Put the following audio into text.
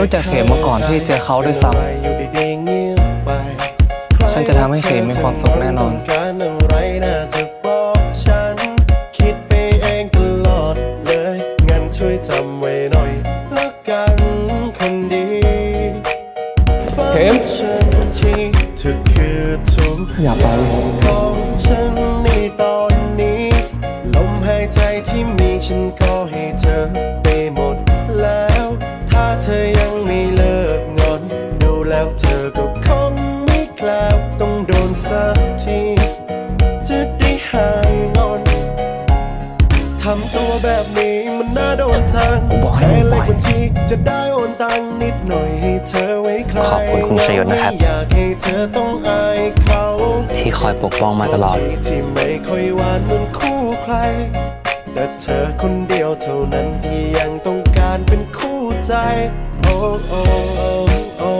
รู้จักเขมมาก่อนที่เจอเขาด้วยซ้ำฉันจะทำให้เขมมีความสุขแน่นอนการอะไรน่าจะบอกฉันคิดไปเองตลอดเลยงั้นช่วยจำไว้หน่อยละกันคนดีเข็มฉันที่เธอคือทุกอย่าไปของฉันในตอนนี้ ลมหายใจที่มีฉันก็ให้เธอ เธอยังไม่เลิกงอน ดูแล้วเธอก็คงไม่กล้าต้องโดนสักที จะได้หายงอน ทำตัวแบบนี้มันน่าโดนทางผมบอกให้แค่มึงเลปล่อยขบัญชีจะได้โอนตังค์นิดหน่อยให้เธอไว้คลายขอบคุณคุณชยศนะครับ ไม่อยากให้เธอต้องอายเขา ที่คอยปกป้องมาตลอดคนที่ไม่ค่อยหวานเหมือนคู่ใคร แต่เธอคนเดียวเท่านั้นที่ยังต้องการเป็นคู่ ใจ โอ้โอ้